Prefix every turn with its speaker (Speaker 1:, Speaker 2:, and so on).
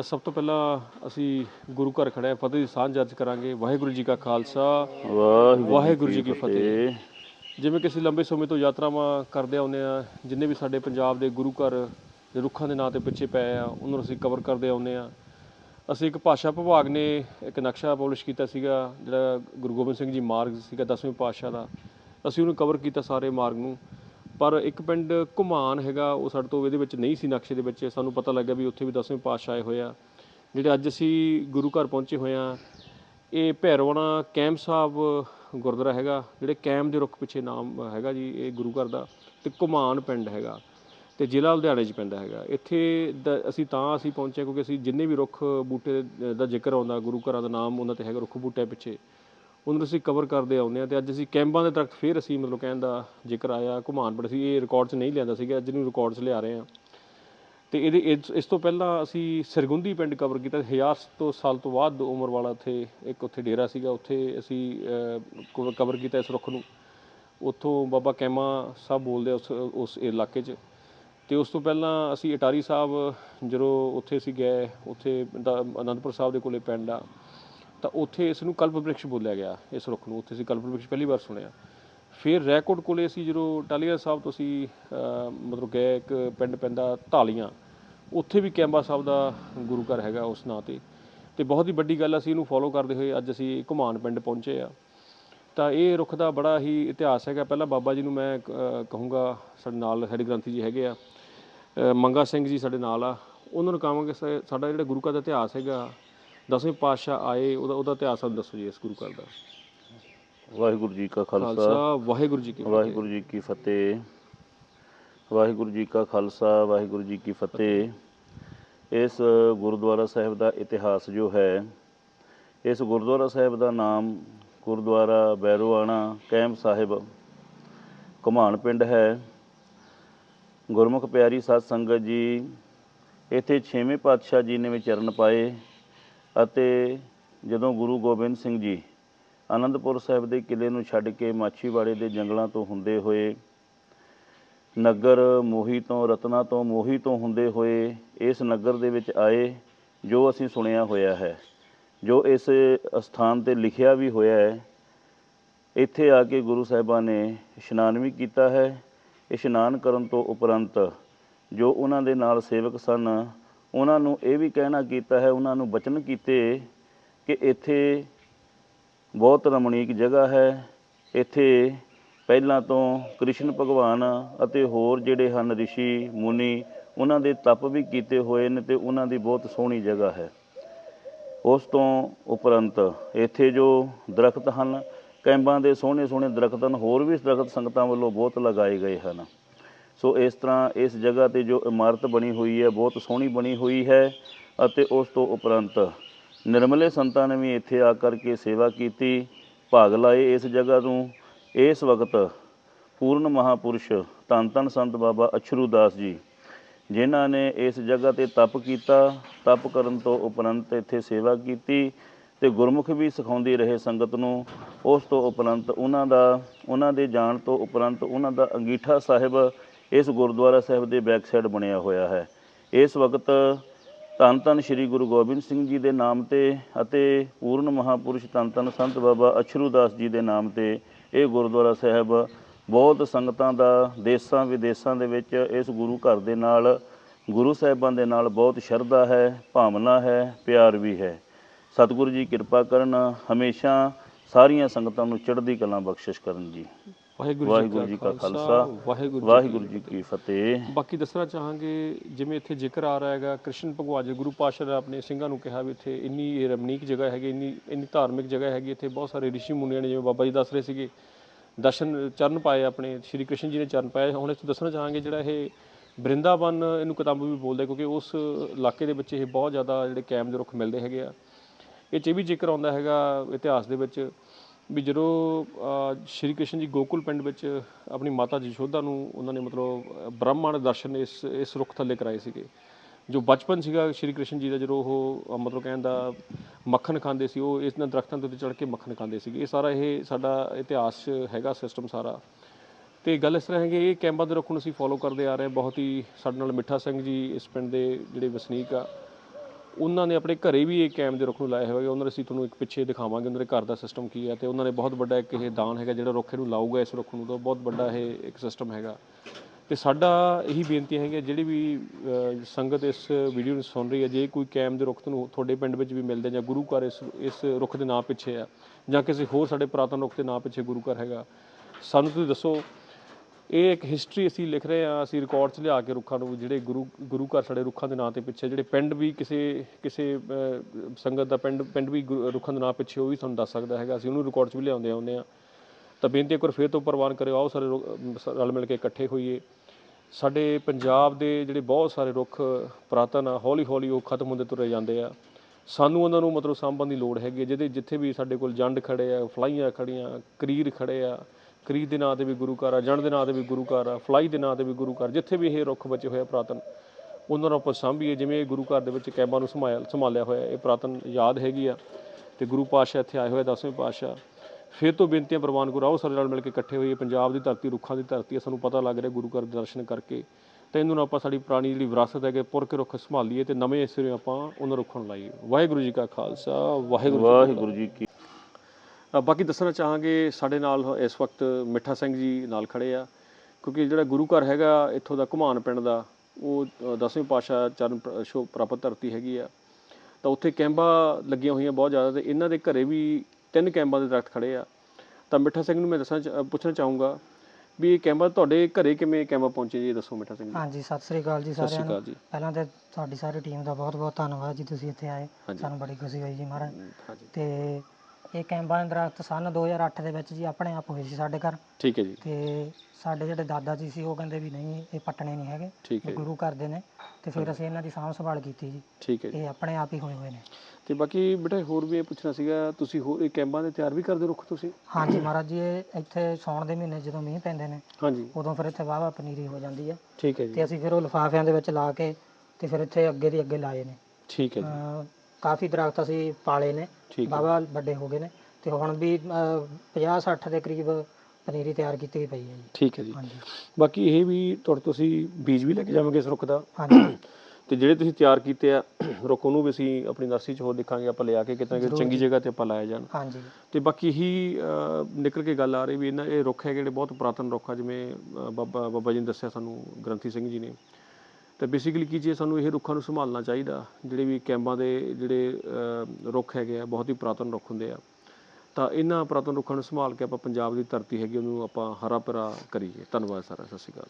Speaker 1: ਸਭ ਤੋਂ ਪਹਿਲਾਂ ਅਸੀਂ ਗੁਰੂ ਘਰ ਖੜੇ ਹਾਂ ਫਤਿਹ ਦੀ ਸਾਂਝ ਅੱਜ ਕਰਾਂਗੇ। ਵਾਹਿਗੁਰੂ ਜੀ ਕਾ ਖਾਲਸਾ ਵਾਹਿਗੁਰੂ ਜੀ ਕੀ ਫਤਿਹ। ਜਿਵੇਂ ਕਿ ਅਸੀਂ ਲੰਬੇ ਸਮੇਂ ਤੋਂ ਯਾਤਰਾਵਾਂ ਕਰਦੇ ਆਉਂਦੇ ਆ ਜਿੰਨੇ ਵੀ ਸਾਡੇ ਪੰਜਾਬ ਦੇ ਗੁਰੂ ਘਰ ਦੇ ਰੁੱਖਾਂ ਦੇ ਨਾਂ ਤੇ ਪਿੱਛੇ ਪਏ ਆ ਉਹਨਾਂ ਨੂੰ ਅਸੀਂ ਕਵਰ ਕਰਦੇ ਆਉਂਦੇ ਆ ਅਸੀਂ ਇੱਕ ਭਾਸ਼ਾ ਵਿਭਾਗ ਨੇ ਇੱਕ ਨਕਸ਼ਾ ਪਬਲਿਸ਼ ਕੀਤਾ ਸੀਗਾ ਜਿਹੜਾ ਗੁਰੂ ਗੋਬਿੰਦ ਸਿੰਘ ਜੀ ਮਾਰਗ ਸੀਗਾ 10ਵੇਂ ਪਾਤਸ਼ਾਹ ਦਾ। ਅਸੀਂ ਉਹਨੂੰ ਕਵਰ ਕੀਤਾ ਸਾਰੇ ਮਾਰਗ ਨੂੰ। ਪਰ ਇੱਕ ਪਿੰਡ ਘੁਮਾਨ ਹੈਗਾ, ਉਹ ਸਾਡੇ ਤੋਂ ਇਹਦੇ ਵਿੱਚ ਨਹੀਂ ਸੀ ਨਕਸ਼ੇ ਦੇ ਵਿੱਚ। ਸਾਨੂੰ ਪਤਾ ਲੱਗਾ ਵੀ ਉੱਥੇ ਵੀ 10ਵੇਂ ਪਾਤਸ਼ਾਹ ਆਏ ਹੋਏ ਆ। ਜਿਹੜੇ ਅੱਜ ਅਸੀਂ ਗੁਰੂ ਘਰ ਪਹੁੰਚੇ ਹੋਏ ਆ, ਇਹ ਭੈਰਵਣਾ ਕੈਂਪ ਸਾਹਿਬ ਗੁਰਦੁਆਰਾ ਹੈਗਾ, ਜਿਹੜੇ ਕੈਂਪ ਦੇ ਰੁੱਖ ਪਿੱਛੇ ਨਾਮ ਹੈਗਾ ਜੀ, ਇਹ ਗੁਰੂ ਘਰ ਦਾ। ਤੇ ਘੁਮਾਨ ਪਿੰਡ ਹੈਗਾ, ਤੇ ਜ਼ਿਲ੍ਹਾ ਲੁਧਿਆਣੇ 'ਚ ਪੈਂਦਾ ਹੈਗਾ। ਇੱਥੇ ਦ- ਅਸੀਂ ਤਾਂ ਅਸੀਂ ਪਹੁੰਚੇ ਕਿਉਂਕਿ ਅਸੀਂ ਜਿੰਨੇ ਵੀ ਰੁੱਖ ਬੂਟੇ ਦਾ ਜ਼ਿਕਰ ਆਉਂਦਾ, ਗੁਰੂ ਘਰਾਂ ਦਾ ਨਾਮ ਉਹਨਾਂ ਤੇ ਹੈਗਾ ਰੁੱਖ ਬੂਟੇ ਪਿੱਛੇ। ਉਹਨਾਂ ਅਸੀਂ ਕਵਰ ਕਰਦੇ ਆਉਂਦੇ ਹਾਂ ਅਤੇ ਅੱਜ ਅਸੀਂ ਕੈਂਬਾਂ ਦੇ ਦਰਖਤ ਫਿਰ ਅਸੀਂ ਮਤਲਬ ਕਹਿਣ ਦਾ ਜ਼ਿਕਰ ਆਇਆ ਘੁਮਾਨ ਪਰ ਅਸੀਂ ਇਹ ਰਿਕਾਰਡ 'ਚ ਨਹੀਂ ਲਿਆਂਦਾ ਸੀਗਾ, ਅੱਜ ਨੂੰ ਰਿਕਾਰਡ 'ਚ ਲਿਆ ਰਹੇ ਹਾਂ। ਅਤੇ ਇਹਦੇ ਇਸ- ਇਸ ਤੋਂ ਪਹਿਲਾਂ ਅਸੀਂ ਸਰਗੁੰਦੀ ਪਿੰਡ ਕਵਰ ਕੀਤਾ, ਹਜ਼ਾਰ ਤੋਂ ਸਾਲ ਤੋਂ ਬਾਅਦ ਉਮਰ ਵਾਲਾ ਉੱਥੇ ਇੱਕ ਉੱਥੇ ਡੇਰਾ ਸੀਗਾ, ਉੱਥੇ ਅਸੀਂ ਕਵਰ ਕੀਤਾ ਇਸ ਰੁੱਖ ਨੂੰ। ਉੱਥੋਂ ਬਾਬਾ ਕੈਮਾ ਸਾਹਿਬ ਬੋਲਦੇ ਆ ਉਸ ਉਸ ਇਲਾਕੇ 'ਚ। ਤੇ ਉਸ ਤੋਂ ਪਹਿਲਾਂ ਅਸੀਂ ਅਟਾਰੀ ਸਾਹਿਬ ਜਦੋਂ ਉੱਥੇ ਅਸੀਂ ਗਏ, ਉੱਥੇ ਦਾ ਅਨੰਦਪੁਰ ਸਾਹਿਬ ਦੇ ਕੋਲੇ ਪਿੰਡ ਆ। ਤਾਂ ਉੱਥੇ ਇਸ ਨੂੰ ਕਲਪ ਬ੍ਰਿਕਸ਼ ਬੋਲਿਆ ਗਿਆ ਇਸ ਰੁੱਖ ਨੂੰ ਉੱਥੇ ਅਸੀਂ ਕਲਪ ਬ੍ਰਿਕਸ਼ ਪਹਿਲੀ ਵਾਰ ਸੁਣਿਆ। ਫਿਰ ਰੈਕੋਟ ਕੋਲੇ ਅਸੀਂ ਜਦੋਂ ਟਾਲੀਆ ਸਾਹਿਬ ਤੋਂ ਅਸੀਂ ਮਤਲਬ ਗਏ ਇੱਕ ਪਿੰਡ ਪੈਂਦਾ ਢਾਲੀਆਂ ਉੱਥੇ ਵੀ ਕੈਂਬਾ ਸਾਹਿਬ ਦਾ ਗੁਰੂ ਘਰ ਹੈਗਾ ਉਸ ਨਾਂ ਤੇ। ਤੇ ਬਹੁਤ ਹੀ ਵੱਡੀ ਗੱਲ ਆ, ਅਸੀਂ ਇਹਨੂੰ ਫੋਲੋ ਕਰਦੇ ਹੋਏ ਅੱਜ ਅਸੀਂ ਘੁਮਾਨ ਪਿੰਡ ਪਹੁੰਚੇ ਆ। ਤਾਂ ਇਹ ਰੁੱਖ ਦਾ ਬੜਾ ਹੀ ਇਤਿਹਾਸ ਹੈਗਾ। ਪਹਿਲਾਂ ਬਾਬਾ ਜੀ ਨੂੰ ਮੈਂ ਕਹੂੰਗਾ ਸਾਡੇ ਨਾਲ ਹੈਰੀ ਗ੍ਰੰਥੀ ਜੀ ਹੈਗੇ ਆ ਮੰਗਾ ਸਿੰਘ ਜੀ ਸਾਡੇ ਨਾਲ ਆ। ਉਹਨਾਂ ਨੂੰ ਕਹਾਂਗੇ ਸਾਡਾ ਜਿਹੜਾ ਗੁਰੂ ਘਰ ਦਾ ਇਤਿਹਾਸ ਹੈਗਾ ਦਸਵੇਂ ਪਾਤਸ਼ਾਹ ਆਏ ਉਹਦਾ ਉਹਦਾ ਇਤਿਹਾਸ ਸਾਨੂੰ ਦੱਸੋ ਜੀ ਇਸ ਗੁਰੂ ਘਰ ਦਾ।
Speaker 2: ਵਾਹਿਗੁਰੂ ਜੀ ਕਾ ਖਾਲਸਾ।
Speaker 1: ਵਾਹਿਗੁਰੂ ਜੀ ਕੀ ਫਤਿਹ।
Speaker 2: ਵਾਹਿਗੁਰੂ ਜੀ ਕੀ ਫਤਿਹ। ਵਾਹਿਗੁਰੂ ਜੀ ਕਾ ਖਾਲਸਾ ਵਾਹਿਗੁਰੂ ਜੀ ਕੀ ਫਤਿਹ। ਇਸ ਗੁਰਦੁਆਰਾ ਸਾਹਿਬ ਦਾ ਇਤਿਹਾਸ ਜੋ ਹੈ ਇਸ ਗੁਰਦੁਆਰਾ ਸਾਹਿਬ ਦਾ ਨਾਮ ਗੁਰਦੁਆਰਾ ਬੈਰੋਆਣਾ ਕੈਂਪ ਸਾਹਿਬ ਘੁਮਾਣ ਪਿੰਡ ਹੈ। ਗੁਰਮੁਖ ਪਿਆਰੀ ਸਾਧ ਸੰਗਤ ਜੀ ਇੱਥੇ ਛੇਵੇਂ ਪਾਤਸ਼ਾਹ ਜੀ ਨੇ ਵੀ ਚਰਨ ਪਾਏ। ਅਤੇ ਜਦੋਂ ਗੁਰੂ ਗੋਬਿੰਦ ਸਿੰਘ ਜੀ ਅਨੰਦਪੁਰ ਸਾਹਿਬ ਦੇ ਕਿਲੇ ਨੂੰ ਛੱਡ ਕੇ ਮਾਛੀਵਾੜੇ ਦੇ ਜੰਗਲਾਂ ਤੋਂ ਹੁੰਦੇ ਹੋਏ, ਨਗਰ ਮੋਹੀ ਤੋਂ, ਰਤਨਾ ਤੋਂ ਮੋਹੀ ਤੋਂ ਹੁੰਦੇ ਹੋਏ ਇਸ ਨਗਰ ਦੇ ਵਿੱਚ ਆਏ, ਜੋ ਅਸੀਂ ਸੁਣਿਆ ਹੋਇਆ ਹੈ, ਜੋ ਇਸ ਸਥਾਨ ਤੇ ਲਿਖਿਆ ਵੀ ਹੋਇਆ ਹੈ, ਇੱਥੇ ਆ ਕੇ ਗੁਰੂ ਸਾਹਿਬਾਂ ਨੇ ਇਸ਼ਨਾਨ ਵੀ ਕੀਤਾ ਹੈ। ਇਸ਼ਨਾਨ ਕਰਨ ਤੋਂ ਉਪਰੰਤ ਜੋ ਉਹਨਾਂ ਦੇ ਨਾਲ ਸੇਵਕ ਸਨ ਉਹਨਾਂ ਨੂੰ ਇਹ ਵੀ ਕਹਿਣਾ ਕੀਤਾ ਹੈ, ਉਹਨਾਂ ਨੂੰ ਬਚਨ ਕੀਤੇ ਕਿ ਇੱਥੇ ਬਹੁਤ ਰਮਣੀਕ ਜਗ੍ਹਾ ਹੈ। ਇੱਥੇ ਪਹਿਲਾਂ ਤੋਂ ਕ੍ਰਿਸ਼ਨ ਭਗਵਾਨ ਅਤੇ ਹੋਰ ਜਿਹੜੇ ਹਨ, ਰਿਸ਼ੀ, ਮੁਨੀ, ਉਹਨਾਂ ਦੇ ਤਪ ਵੀ ਕੀਤੇ ਹੋਏ ਨੇ ਤੇ ਉਹਨਾਂ ਦੀ ਬਹੁਤ ਸੋਹਣੀ ਜਗ੍ਹਾ ਹੈ। ਉਸ ਤੋਂ ਉਪਰੰਤ ਇੱਥੇ ਜੋ ਦਰਖਤ ਹਨ, ਕੈਂਬਾਂ ਦੇ ਸੋਹਣੇ ਸੋਹਣੇ ਦਰਖਤ ਹਨ, ਹੋਰ ਵੀ ਦਰਖਤ ਸੰਗਤਾਂ ਵੱਲੋਂ ਬਹੁਤ ਲਗਾਏ ਗਏ ਹਨ। ਸੋ ਇਸ ਤਰ੍ਹਾਂ ਇਸ ਜਗ੍ਹਾ ਤੇ ਜੋ ਇਮਾਰਤ ਬਣੀ ਹੋਈ ਹੈ, ਬਹੁਤ ਸੋਹਣੀ ਬਣੀ ਹੋਈ ਹੈ ਅਤੇ ਉਸ ਤੋਂ ਉਪਰੰਤ ਨਿਰਮਲੇ ਸੰਤਾਂ ਨੇ ਵੀ ਇੱਥੇ ਆ ਕਰਕੇ ਸੇਵਾ ਕੀਤੀ, ਭਾਗ ਲਾਏ ਇਸ ਜਗ੍ਹਾ ਨੂੰ ਇਸ ਵਕਤ ਪੂਰਨ ਮਹਾਪੁਰਸ਼ ਧੰਨ ਧੰਨ ਸੰਤ ਬਾਬਾ ਅਛਰੂ ਦਾਸ ਜੀ, ਜਿਨ੍ਹਾਂ ਨੇ ਇਸ ਜਗ੍ਹਾ ਤੇ ਤਪ ਕੀਤਾ, ਤਪ ਕਰਨ ਤੋਂ ਉਪਰੰਤ ਇੱਥੇ ਸੇਵਾ ਕੀਤੀ ਤੇ ਗੁਰਮੁਖ ਵੀ ਸਿਖਾਉਂਦੇ ਰਹੇ ਸੰਗਤ ਨੂੰ। ਉਸ ਤੋਂ ਉਪਰੰਤ ਉਹਨਾਂ ਦਾ, ਉਹਨਾਂ ਦੇ ਜਾਣ ਤੋਂ ਉਪਰੰਤ ਉਹਨਾਂ ਦਾ ਅੰਗੀਠਾ ਸਾਹਿਬ ਇਸ ਗੁਰਦੁਆਰਾ ਸਾਹਿਬ ਦੇ ਬੈਕ ਸਾਈਡ ਬਣਿਆ ਹੋਇਆ ਹੈ। ਇਸ ਵਕਤ ਧੰਨ ਧੰਨ ਸ੍ਰੀ ਗੁਰੂ ਗੋਬਿੰਦ ਸਿੰਘ ਜੀ ਦੇ ਨਾਮ ਤੇ ਅਤੇ ਪੂਰਨ ਮਹਾਪੁਰਸ਼ ਧੰਨ ਧੰਨ ਸੰਤ ਬਾਬਾ ਅਛਰੂਦਾਸ ਜੀ ਦੇ ਨਾਮ ਤੇ ਇਹ ਗੁਰਦੁਆਰਾ ਸਾਹਿਬ ਬਹੁਤ ਸੰਗਤਾਂ ਦਾ ਦੇਸ਼ਾਂ ਵਿਦੇਸ਼ਾਂ ਦੇ ਵਿੱਚ ਇਸ ਗੁਰੂ ਘਰ ਦੇ ਨਾਲ, ਗੁਰੂ ਸਾਹਿਬਾਂ ਦੇ ਨਾਲ ਬਹੁਤ ਸ਼ਰਧਾ ਹੈ, ਭਾਵਨਾ ਹੈ, ਪਿਆਰ ਵੀ ਹੈ। ਸਤਿਗੁਰੂ ਜੀ ਕਿਰਪਾ ਕਰਨ ਹਮੇਸ਼ਾ ਸਾਰੀਆਂ ਸੰਗਤਾਂ ਨੂੰ ਚੜ੍ਹਦੀ ਕਲਾ ਬਖਸ਼ਿਸ਼ ਕਰਨ ਜੀ। ਵਾਹਿਗੁਰੂ ਜੀ ਕਾ ਖਾਲਸਾ
Speaker 1: ਵਾਹਿਗੁਰੂ
Speaker 2: ਜੀ ਕੀ ਫਤਿਹ।
Speaker 1: ਬਾਕੀ ਦੱਸਣਾ ਚਾਹਾਂਗੇ ਜਿਵੇਂ ਇੱਥੇ ਜ਼ਿਕਰ ਆ ਰਿਹਾ ਹੈਗਾ ਕ੍ਰਿਸ਼ਨ ਭਗਵਾਨ ਜੀ ਗੁਰੂ ਪਾਤਸ਼ਾਹ ਨੇ ਆਪਣੇ ਸਿੰਘਾਂ ਨੂੰ ਕਿਹਾ ਵੀ ਇੱਥੇ ਇੰਨੀ ਇਹ ਰਮਣੀਕ ਜਗ੍ਹਾ ਹੈਗੀ ਇੰਨੀ ਇੰਨੀ ਧਾਰਮਿਕ ਜਗ੍ਹਾ ਹੈਗੀ ਇੱਥੇ ਬਹੁਤ ਸਾਰੇ ਰਿਸ਼ੀ ਮੁਨੀਆਂ ਨੇ ਜਿਵੇਂ ਬਾਬਾ ਜੀ ਦੱਸ ਰਹੇ ਸੀਗੇ ਦਰਸ਼ਨ ਚਰਨ ਪਾਏ ਆਪਣੇ ਸ਼੍ਰੀ ਕ੍ਰਿਸ਼ਨ ਜੀ ਨੇ ਚਰਨ ਪਾਏ ਹੁਣ ਇੱਥੇ ਦੱਸਣਾ ਚਾਹਾਂਗੇ ਜਿਹੜਾ ਇਹ ਬ੍ਰਿੰਦਾਵਨ ਇਹਨੂੰ ਕਿਤਾਬਾਂ ਵੀ ਬੋਲਦੇ ਕਿਉਂਕਿ ਉਸ ਇਲਾਕੇ ਦੇ ਵਿੱਚ ਇਹ ਬਹੁਤ ਜ਼ਿਆਦਾ ਜਿਹੜੇ ਕੈਮ ਦੇ ਰੁੱਖ ਮਿਲਦੇ ਹੈਗੇ ਆ। ਇਹ 'ਚ ਵੀ ਜ਼ਿਕਰ ਆਉਂਦਾ ਹੈਗਾ ਇਤਿਹਾਸ ਦੇ ਵਿੱਚ ਵੀ ਜਦੋਂ ਸ਼੍ਰੀ ਕ੍ਰਿਸ਼ਨ ਜੀ ਗੋਕੁਲ ਪਿੰਡ ਵਿੱਚ ਆਪਣੀ ਮਾਤਾ ਜਸ਼ੋਦਾ ਨੂੰ ਉਹਨਾਂ ਨੇ ਮਤਲਬ ਅਹ, ਬ੍ਰਹਮਣ ਦਰਸ਼ਨ ਇਸ ਇਸ ਰੁੱਖ ਥੱਲੇ ਕਰਾਏ ਸੀਗੇ। ਜੋ ਬਚਪਨ ਸੀਗਾ ਸ਼੍ਰੀ ਕ੍ਰਿਸ਼ਨ ਜੀ ਦਾ ਜਦੋਂ ਉਹ ਮਤਲਬ ਕਹਿਣ ਦਾ ਮੱਖਣ ਖਾਂਦੇ ਸੀ ਉਹ ਇਸ ਨਾਲ ਦਰਖਤਾਂ ਦੇ ਉੱਤੇ ਚੜ੍ਹ ਕੇ ਮੱਖਣ ਖਾਂਦੇ ਸੀਗੇ। ਇਹ ਸਾਰਾ ਇਹ ਸਾਡਾ ਇਤਿਹਾਸ 'ਚ ਹੈਗਾ ਸਿਸਟਮ ਸਾਰਾ। ਤੇ ਗੱਲ ਇਸ ਤਰ੍ਹਾਂ ਹੈ ਕਿ ਇਹ ਕੈਂਪਾਂ ਦੇ ਰੁੱਖ ਨੂੰ ਅਸੀਂ ਫੋਲੋ ਕਰਦੇ ਆ ਰਹੇ ਹਾਂ। ਬਹੁਤ ਹੀ ਸਾਡੇ ਨਾਲ ਮਿੱਠਾ ਸਿੰਘ ਜੀ ਇਸ ਪਿੰਡ ਦੇ ਜਿਹੜੇ ਵਸਨੀਕ ਆ ਉਹਨਾਂ ਨੇ ਆਪਣੇ ਘਰੇ ਵੀ ਇਹ ਕੈਮ ਦੇ ਰੁੱਖ ਨੂੰ ਲਾਏ ਹੋਏ ਉਹਨਾਂ ਦੇ ਅਸੀਂ ਤੁਹਾਨੂੰ ਇੱਕ ਪਿੱਛੇ ਦਿਖਾਵਾਂਗੇ ਉਹਨਾਂ ਦੇ ਘਰ ਦਾ ਸਿਸਟਮ ਕੀ ਹੈ ਅਤੇ ਉਹਨਾਂ ਨੇ ਬਹੁਤ ਵੱਡਾ ਇੱਕ ਇਹ ਦਾਨ ਹੈਗਾ ਜਿਹੜਾ ਰੁੱਖ ਨੂੰ ਲਾਊਗਾ ਇਸ ਰੁੱਖ ਨੂੰ ਤਾਂ ਬਹੁਤ ਵੱਡਾ ਇਹ ਇੱਕ ਸਿਸਟਮ ਹੈਗਾ। ਤੇ ਸਾਡਾ ਇਹੀ ਬੇਨਤੀ ਹੈਗੀ ਹੈ, ਜਿਹੜੀ ਵੀ ਸੰਗਤ ਇਸ ਵੀਡੀਓ ਨੂੰ ਸੁਣ ਰਹੀ ਹੈ ਜੇ ਕੋਈ ਕੈਮ ਦੇ ਰੁੱਖ ਨੂੰ ਤੁਹਾਡੇ ਪਿੰਡ ਵਿੱਚ ਵੀ ਮਿਲਦੇ ਜਾਂ ਗੁਰੂ ਘਰ ਇਸ ਇਸ ਰੁੱਖ ਦੇ ਨਾਂ ਪਿੱਛੇ ਆ ਜਾਂ ਕਿਸੇ ਹੋਰ ਸਾਡੇ ਪੁਰਾਤਨ ਰੁੱਖ ਦੇ ਨਾਂ ਪਿੱਛੇ ਗੁਰੂ ਘਰ ਹੈਗਾ ਸਾਨੂੰ ਤੁਸੀਂ ਦੱਸੋ ਇਹ ਇੱਕ ਹਿਸਟਰੀ ਅਸੀਂ ਲਿਖ ਰਹੇ ਹਾਂ, ਅਸੀਂ ਰਿਕਾਰਡ 'ਚ ਲਿਆ ਕੇ ਰੁੱਖਾਂ ਨੂੰ, ਜਿਹੜੇ ਗੁਰੂ ਗੁਰੂ ਘਰ ਸਾਡੇ ਰੁੱਖਾਂ ਦੇ ਨਾਂ ਤੇ ਪਿੱਛੇ, ਜਿਹੜੇ ਪਿੰਡ ਵੀ ਕਿਸੇ ਕਿਸੇ ਸੰਗਤ ਦਾ ਪਿੰਡ ਪਿੰਡ ਵੀ ਗੁਰੂ- ਰੁੱਖਾਂ ਦੇ ਨਾਂ ਪਿੱਛੇ, ਉਹ ਵੀ ਤੁਹਾਨੂੰ ਦੱਸ ਸਕਦਾ ਹੈਗਾ। ਅਸੀਂ ਉਹਨੂੰ ਰਿਕਾਰਡ 'ਚ ਵੀ ਲਿਆਉਂਦੇ ਆਉਂਦੇ ਆ ਤਾਂ ਬੇਨਤੀ ਇੱਕ ਵਾਰ ਫੇਰ ਤੋਂ ਪ੍ਰਵਾਨ ਕਰਿਓ, ਆਓ ਸਾਰੇ ਰੁੱਖ- ਰਲ ਮਿਲ ਕੇ ਇਕੱਠੇ ਹੋਈਏ। ਸਾਡੇ ਪੰਜਾਬ ਦੇ ਜਿਹੜੇ ਬਹੁਤ ਸਾਰੇ ਰੁੱਖ ਪੁਰਾਤਨ ਆ, ਹੌਲੀ ਹੌਲੀ ਉਹ ਖਤਮ ਹੁੰਦੇ ਤੁਰੇ ਜਾਂਦੇ ਆ। ਸਾਨੂੰ ਉਹਨਾਂ ਨੂੰ ਮਤਲਬ ਸਾਂਭਣ ਦੀ ਲੋੜ ਹੈਗੀ ਹੈ ਜਿਹਦੇ, ਜਿੱਥੇ ਵੀ ਸਾਡੇ ਕੋਲ ਜੰਡ ਖੜੇ ਆ, ਫਲਾਈਆਂ ਖੜੀਆਂ, ਕਰੀਰ ਖੜੇ ਆ ਖਰੀਦ ਦੇ ਨਾਂ ਤੇ ਵੀ ਗੁਰੂ ਘਰ ਆ, ਜਣ ਦੇ ਨਾਂ ਤੇ ਵੀ ਗੁਰੂ ਘਰ ਆ, ਫਲਾਈ ਦੇ ਨਾਂ ਤੇ ਵੀ ਗੁਰੂ ਘਰ, ਜਿੱਥੇ ਵੀ ਇਹ ਰੁੱਖ ਬਚੇ ਹੋਏ ਆ ਪੁਰਾਤਨ, ਉਹਨਾਂ ਨੂੰ ਆਪਾਂ ਸਾਂਭੀਏ, ਜਿਵੇਂ ਇਹ ਗੁਰੂ ਘਰ ਦੇ ਵਿੱਚ ਕੈਬਾਂ ਨੂੰ ਸੰਭਾਲ ਸੰਭਾਲਿਆ ਹੋਇਆ, ਇਹ ਪੁਰਾਤਨ ਯਾਦ ਹੈਗੀ ਆ, ਤੇ ਗੁਰੂ ਪਾਤਸ਼ਾਹ ਇੱਥੇ ਆਏ ਹੋਏ ਦਸਵੇਂ ਪਾਤਸ਼ਾਹ। ਫਿਰ ਤੋਂ ਬੇਨਤੀਆਂ ਪ੍ਰਵਾਨ ਕਰੋ ਆਓ ਸਾਰੇ ਨਾਲ ਮਿਲ ਕੇ ਇਕੱਠੇ ਹੋਈਏ, ਪੰਜਾਬ ਦੀ ਧਰਤੀ, ਰੁੱਖਾਂ ਦੀ ਧਰਤੀ ਆ, ਸਾਨੂੰ ਪਤਾ ਲੱਗ ਰਿਹਾ ਗੁਰੂ ਘਰ ਦੇ ਦਰਸ਼ਨ ਕਰਕੇ, ਤੇ ਇਹਨੂੰ ਨਾ ਆਪਾਂ ਸਾਡੀ ਪੁਰਾਣੀ ਜਿਹੜੀ ਵਿਰਾਸਤ ਹੈਗੇ ਪੁਰ ਕੇ ਰੁੱਖ ਸੰਭਾਲੀਏ ਤੇ ਨਵੇਂ ਸਿਰੇ ਆਪਾਂ ਉਹਨਾਂ ਰੁੱਖਾਂ ਲਾਈਏ। ਵਾਹਿਗੁਰੂ ਜੀ ਕਾ ਖਾਲਸਾ, ਵਾਹਿਗੁਰੂ ਜੀ ਕੀ
Speaker 2: ਵਾਹਿਗੁਰੂ ਜੀ ਕੀ
Speaker 1: ਬਾਕੀ ਦੱਸਣਾ ਚਾਹਾਂਗੇ ਸਾਡੇ ਨਾਲ ਇਸ ਵਕਤ ਮਿੱਠਾ ਸਿੰਘ ਜੀ ਨਾਲ ਖੜੇ ਆ ਕਿਉਂਕਿ ਜਿਹੜਾ ਗੁਰੂ ਘਰ ਹੈਗਾ ਇੱਥੋਂ ਦਾ ਘੁਮਾਨ ਪਿੰਡ ਦਾ ਉਹ ਅ, ਦਸਵੇਂ ਪਾਤਸ਼ਾਹ ਚਰਨ ਛੋਹ ਪ੍ਰਾਪਤ ਧਰਤੀ ਹੈਗੀ ਆ। ਤਾਂ ਉੱਥੇ ਕੈਂਬਾਂ ਲੱਗੀਆਂ ਹੋਈਆਂ ਬਹੁਤ ਜ਼ਿਆਦਾ ਤੇ ਇਹਨਾਂ ਦੇ ਘਰੇ ਵੀ ਤਿੰਨ ਕੈਂਬਾਂ ਦੇ ਦਰਖਤ ਖੜੇ ਆ। ਤਾਂ ਮਿੱਠਾ ਸਿੰਘ ਨੂੰ ਮੈਂ ਦੱਸਣਾ ਪੁੱਛਣਾ ਚਾਹੂੰਗਾ ਵੀ ਇਹ ਕੈਂਬਾ ਤੁਹਾਡੇ ਘਰੇ ਕਿਵੇਂ ਕੈਂਬਾ ਪਹੁੰਚੇ ਜੀ ਦੱਸੋ ਮਿੱਠਾ ਸਿੰਘ ਜੀ।
Speaker 3: ਹਾਂਜੀ ਸਤਿ ਸ੍ਰੀ ਅਕਾਲ ਜੀ ਸਾਰਿਆਂ
Speaker 1: ਸ਼੍ਰੀ
Speaker 3: ਨੂੰ। ਪਹਿਲਾਂ ਤੇ ਤੁਹਾਡੀ ਸਾਰੀ ਟੀਮ ਦਾ ਬਹੁਤ ਬਹੁਤ ਧੰਨਵਾਦ ਜੀ ਤੁਸੀਂ ਇੱਥੇ ਆਏ। ਸਾਨੂੰ ਬੜੀ ਖੁਸ਼ੀ ਹੋਈ ਜੀ ਮਹਾਰਾਜ। ਤੇ ਇਹ ਕੈਂਬਾਂ ਦੇ ਦਰਖਤ ਸਨ 2008 ਦੇ ਵਿੱਚ ਜੀ ਆਪਣੇ ਆਪ ਹੋਏ ਸੀ ਸਾਡੇ ਘਰ।
Speaker 1: ਠੀਕ ਹੈ ਜੀ।
Speaker 3: ਤੇ ਸਾਡੇ ਜਿਹੜੇ ਦਾਦਾ ਜੀ ਸੀ ਉਹ ਕਹਿੰਦੇ ਵੀ ਨਹੀਂ ਇਹ ਪੱਟਣੇ ਨਹੀਂ ਹੈਗੇ
Speaker 1: ਠੀਕ ਹੈ
Speaker 3: ਇਹ ਗੁਰੂ ਘਰ ਦੇ ਨੇ। ਤੇ ਫਿਰ ਅਸੀਂ ਇਹਨਾਂ ਦੀ ਸਾਂਭ ਸੰਭਾਲ ਕੀਤੀ ਜੀ।
Speaker 1: ਠੀਕ ਹੈ ਜੀ।
Speaker 3: ਇਹ ਆਪਣੇ ਆਪ ਹੀ ਹੋਏ ਹੋਏ ਨੇ।
Speaker 1: ਤੇ ਬਾਕੀ ਬੇਟਾ ਹੋਰ ਵੀ ਇਹ ਪੁੱਛਣਾ ਸੀਗਾ ਤੁਸੀਂ ਹੋਰ ਇਹ ਕੈਂਬਾਂ ਦੇ ਤਿਆਰ ਵੀ ਕਰਦੇ ਰੁੱਖ ਤੁਸੀਂ?
Speaker 3: ਹਾਂਜੀ ਮਹਾਰਾਜ ਜੀ ਇਹ ਇੱਥੇ ਸੌਣ ਦੇ ਮਹੀਨੇ ਜਦੋਂ ਮੀਂਹ ਪੈਂਦੇ ਨੇ
Speaker 1: ਹਾਂਜੀ।
Speaker 3: ਉਦੋਂ ਫਿਰ ਇੱਥੇ ਵਾਹਵਾ ਪਨੀਰੀ ਹੋ ਜਾਂਦੀ ਹੈ।
Speaker 1: ਠੀਕ ਹੈ ਜੀ।
Speaker 3: ਤੇ ਅਸੀਂ ਫਿਰ ਉਹ ਲਿਫਾਫਿਆਂ ਦੇ ਵਿੱਚ ਲਾ ਕੇ ਤੇ ਫਿਰ ਇੱਥੇ ਅੱਗੇ ਦੀ ਅੱਗੇ ਲਾਏ ਨੇ।
Speaker 1: ਠੀਕ ਹੈ ਜੀ।
Speaker 3: ਕਾਫੀ ਦਰਖਤ ਅਸੀਂ ਪਾਲੇ ਨੇ
Speaker 1: ਠੀਕ ਹੈ।
Speaker 3: ਬਾਬਾ ਵੱਡੇ ਹੋ ਗਏ ਨੇ ਤੇ ਹੁਣ ਵੀ 50 60 ਦੇ ਕਰੀਬ ਪਨੀਰੀ ਤਿਆਰ ਕੀਤੀ ਪਈ ਹੈ ਜੀ।
Speaker 1: ਠੀਕ ਹੈ ਜੀ।
Speaker 3: ਹਾਂਜੀ।
Speaker 1: ਬਾਕੀ ਇਹ ਵੀ ਤੁਹਾਡੇ ਤੁਸੀਂ ਬੀਜ ਵੀ ਲੈ ਕੇ ਜਾਵਾਂਗੇ ਇਸ ਰੁੱਖ ਦਾ।
Speaker 3: ਹਾਂਜੀ।
Speaker 1: ਤੇ ਜਿਹੜੇ ਤੁਸੀਂ ਤਿਆਰ ਕੀਤੇ ਆ ਰੁੱਖ ਉਹਨੂੰ ਵੀ ਅਸੀਂ ਆਪਣੀ ਨਰਸਰੀ 'ਚ ਹੋਰ ਦੇਖਾਂਗੇ ਆਪਾਂ ਲਿਆ ਕੇ ਕਿਤੇ ਨਾ ਕਿਤੇ ਚੰਗੀ ਜਗ੍ਹਾ ਤੇ ਆਪਾਂ ਲਾਇਆ ਜਾਣ।
Speaker 3: ਹਾਂਜੀ।
Speaker 1: ਤੇ ਬਾਕੀ ਹੀ ਨਿਕਲ ਕੇ ਗੱਲ ਆ ਰਹੀ ਵੀ ਇਹਨਾਂ ਇਹ ਰੁੱਖ ਹੈਗੇ ਜਿਹੜੇ ਬਹੁਤ ਪੁਰਾਤਨ ਰੁੱਖ ਆ ਜਿਵੇਂ ਬਾਬਾ ਬਾਬਾ ਜੀ ਨੇ ਦੱਸਿਆ ਸਾਨੂੰ ਗ੍ਰੰਥੀ ਸਿੰਘ ਜੀ ਨੇ। ਤੇ ਬੇਸਿਕਲੀ ਕੀ ਜੀ ਸਾਨੂੰ ਇਹ ਰੁੱਖਾਂ ਨੂੰ ਸੰਭਾਲਣਾ ਚਾਹੀਦਾ, ਜਿਹੜੇ ਵੀ ਕੈਂਬਾਂ ਦੇ ਜਿਹੜੇ ਰੁੱਖ ਹੈਗੇ ਆ, ਬਹੁਤ ਹੀ ਪੁਰਾਤਨ ਰੁੱਖ ਹੁੰਦੇ ਆ, ਤਾਂ ਇਹਨਾਂ ਪੁਰਾਤਨ ਰੁੱਖਾਂ ਨੂੰ ਸੰਭਾਲ ਕੇ ਆਪਾਂ ਪੰਜਾਬ ਦੀ ਧਰਤੀ ਹੈਗੀ ਉਹਨੂੰ ਆਪਾਂ ਹਰਾ ਭਰਾ ਕਰੀਏ। ਧੰਨਵਾਦ ਸਾਰਾ ਸਤਿ ਸ਼੍ਰੀ ਅਕਾਲ।